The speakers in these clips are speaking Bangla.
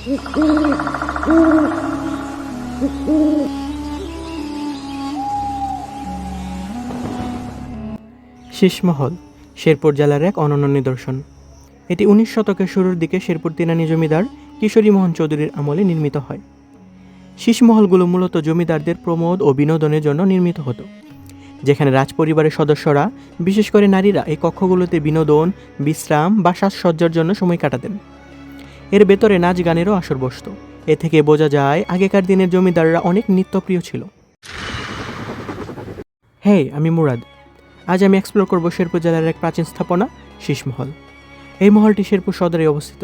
শীষমহল শেরপুর জেলার এক অনন্য নিদর্শন। এটি উনিশ শতকের শুরুর দিকে শেরপুর তিনানি জমিদার কিশোরী মোহন চৌধুরীর আমলে নির্মিত হয়। শীষমহলগুলো মূলত জমিদারদের প্রমোদ ও বিনোদনের জন্য নির্মিত হতো, যেখানে রাজপরিবারের সদস্যরা, বিশেষ করে নারীরা, এই কক্ষগুলোতে বিনোদন, বিশ্রাম বা সাজসজ্জার জন্য সময় কাটাতেন। এর ভেতরে নাচ গানেরও আসর বসত এ থেকে বোঝা যায়, আগেকার দিনের জমিদাররা অনেক নিত্যপ্রিয় ছিল। হ্যাঁ আমি মুরাদ। আজ আমি এক্সপ্লোর করব শেরপুর জেলার এক প্রাচীন স্থাপনা, শীষমহল। এই মহলটি শেরপুর সদরে অবস্থিত,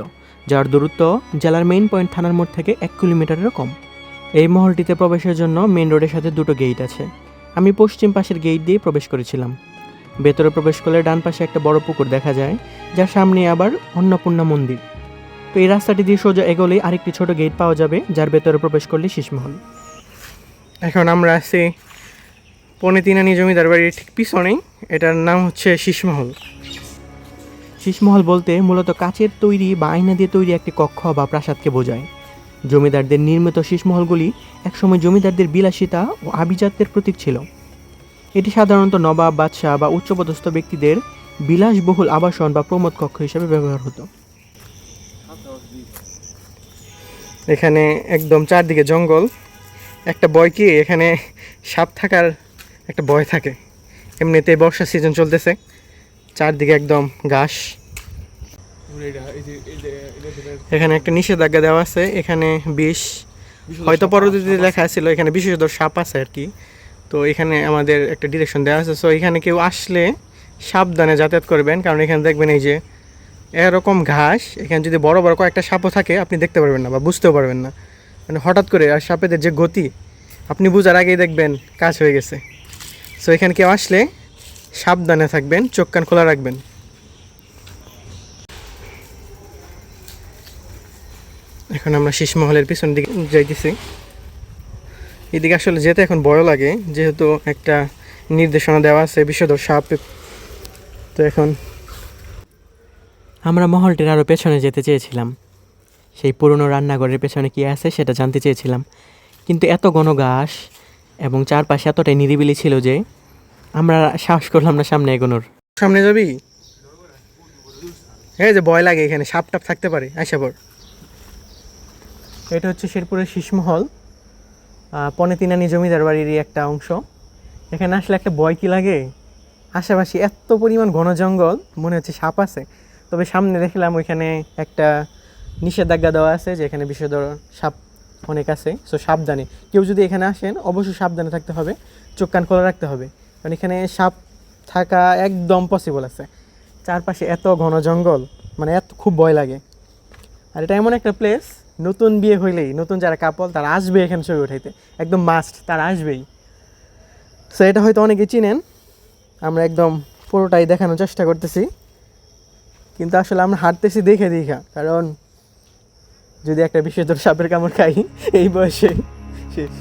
যার দূরত্ব জেলার মেইন পয়েন্ট থানার মোড় থেকে এক কিলোমিটারেরও কম। এই মহলটিতে প্রবেশের জন্য মেইন রোডের সাথে দুটো গেট আছে। আমি পশ্চিম পাশের গেট দিয়ে প্রবেশ করেছিলাম। ভেতরে প্রবেশ করলে ডান পাশে একটা বড় পুকুর দেখা যায়, যার সামনে আবার অন্নপূর্ণা মন্দির। তো এই রাস্তাটি দিয়ে সোজা এগোলেই আরেকটি ছোট গেট পাওয়া যাবে, যার ভেতরে প্রবেশ করলে শীষমহল। এখন আমরা আছি পনে তিনানি জমিদার বাড়ির ঠিক পিছনেই, এটার নাম হচ্ছে শীষমহল। শীষমহল বলতে মূলত কাচের তৈরি বা আয়না দিয়ে তৈরি একটি কক্ষ বা প্রাসাদকে বোঝায়। জমিদারদের নির্মিত শীষমহলগুলি একসময় জমিদারদের বিলাসিতা ও আভিজাত্যের প্রতীক ছিল। এটি সাধারণত নবাব, বাদশাহ বা উচ্চপদস্থ ব্যক্তিদের বিলাসবহুল আবাসন বা প্রমোদ কক্ষ হিসেবে ব্যবহার হতো। এখানে একদম চারদিকে জঙ্গল। একটা বয় কি এখানে সাপ থাকার একটা ভয় থাকে। এমনিতে বর্ষা সিজন চলতেছে। চারদিকে একদম ঘাস। এখানে একটা নিষেধাজ্ঞা দেওয়া আছে। এখানে বিষ। হয়তো পরবর্তীতে লেখা ছিল এখানে বিশেষত সাপ আছে আর কি। তো এখানে আমাদের একটা ডিরেকশন দেওয়া আছে। সো এখানে কেউ আসলে সাবধানে যাতায়াত করবেন। কারণ এখানে দেখবেন এই যে এরকম ঘাস, এখানে যদি বড় বড় কয়েকটা সাপও থাকে, আপনি দেখতে পারবেন না বা বুঝতেও পারবেন না। মানে হঠাৎ করে আর সাপেদের যে গতি, আপনি বুঝার আগেই দেখবেন কাজ হয়ে গেছে। সো এখানে কেউ আসলে সাবধানে থাকবেন, চোখ কান খোলা রাখবেন। এখন আমরা শীষমহলের পিছন দিকে যাইতেছি। এদিকে আসলে যেতে এখন বড় লাগে, যেহেতু একটা নির্দেশনা দেওয়া আছে বিষধর সাপ। তো এখন আমরা মহলটির আরও পেছনে যেতে চেয়েছিলাম। সেই পুরনো রান্নাঘরের পেছনে কী আছে সেটা জানতে চেয়েছিলাম। কিন্তু এত ঘন ঘাস এবং চারপাশে এতটাই নিরিবিলি ছিল যে আমরা সাহস করলাম না সামনে এগোনোর। সামনে যাবি? এই যে ভয় লাগে এখানে সাপ টাপ থাকতে পারে। আশা পর এটা হচ্ছে শেরপুরের শীষমহল পনে তিনানি জমিদার বাড়িরই একটা অংশ। এখানে আসলে একটা ভয় কি লাগে? আশেপাশে এত পরিমাণ ঘন জঙ্গল মনে হচ্ছে সাপ আছে। তবে সামনে দেখলাম ওইখানে একটা নিষেধাজ্ঞা দেওয়া আছে যে এখানে বিষধর সাপ অনেক আছে। সো সাবধানে। কেউ যদি এখানে আসেন, অবশ্যই সাবধানে থাকতে হবে। চোখ কান খোলা রাখতে হবে। কারণ এখানে সাপ থাকা একদম পসিবল আছে। চারপাশে এত ঘন জঙ্গল মানে এত খুব ভয় লাগে। আর এটা এমন একটা প্লেস নতুন বিয়ে হইলেই, নতুন যারা কাপল তারা আসবে এখানে ছবি উঠাইতে। একদম মাস্ট তারা আসবেই। সো এটা হয়তো অনেকে চিনেন। আমরা একদম পুরোটাই দেখানোর চেষ্টা করতেছি। কিন্তু আসলে আমরা হাঁটতেছি দেখে দেখা, কারণ যদি একটা বিষয় সাপের কামড় খাই, এই বয়সে শেষ